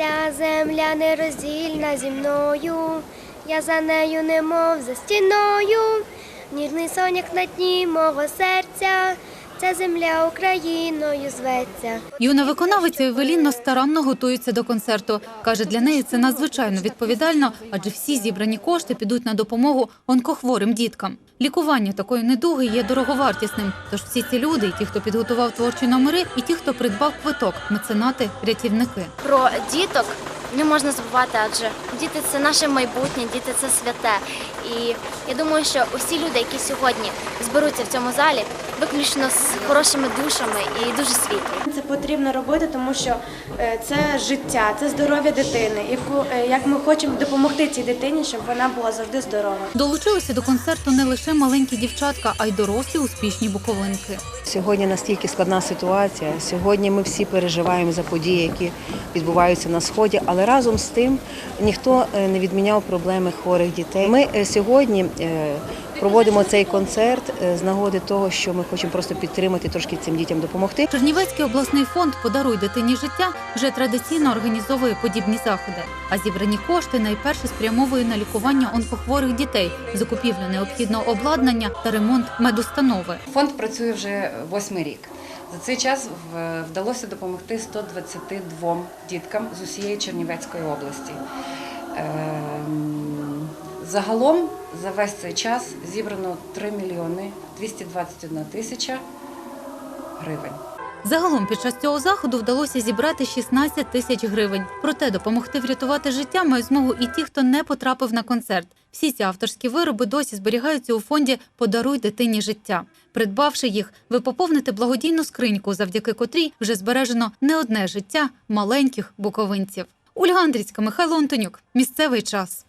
Ця земля нероздільна зі мною, я за нею немов за стіною, ніжний соняк на дні мого серця, ця земля Україною зветься. Юна виконавиця Евелінно старанно готується до концерту. Каже, для неї це надзвичайно відповідально, адже всі зібрані кошти підуть на допомогу онкохворим діткам. Лікування такої недуги є дороговартісним. Тож всі ці люди, і ті, хто підготував творчі номери, і ті, хто придбав квиток, меценати, рятівники. Про діток не можна забувати, адже діти це наше майбутнє, діти це святе. І я думаю, що усі люди, які сьогодні зберуться в цьому залі, виключно з хорошими душами і дуже світлі. Це потрібно робити, тому що е, це життя, це здоров'я дитини. Яку е, як ми хочемо допомогти цій дитині, щоб вона була завжди здорова. Долучилися до концерту не лише маленькі дівчатка, а й дорослі успішні буковинки. Сьогодні настільки складна ситуація. Сьогодні ми всі переживаємо за події, які відбуваються на сході, але разом з тим ніхто е, не відміняв проблеми хворих дітей. Ми е, сьогодні е, проводимо цей концерт е, з нагоди того, що ми хочемо просто підтримати трошки цим дітям допомогти. Чернівецький обласний фонд Подаруй дитині життя вже традиційно організовує подібні заходи. А зібрані кошти найперше спрямовує на лікування онкохворих дітей, закупівлю необхідного обладнання та ремонт медустанови. Фонд працює вже восьмий рік. За цей час вдалося допомогти 122 діткам з усієї Чернівецької області. Загалом за весь цей час зібрано 3 мільйони 221 тисяча гривень. Загалом під час цього заходу вдалося зібрати 16 тисяч гривень. Проте допомогти врятувати життя мають змогу і ті, хто не потрапив на концерт. Всі ці авторські вироби досі зберігаються у фонді Подаруй дитині життя. Придбавши їх, ви поповните благодійну скриньку, завдяки котрій вже збережено не одне життя маленьких буковинців. Ольга Андрійська, Михайло Антонюк. Місцевий час.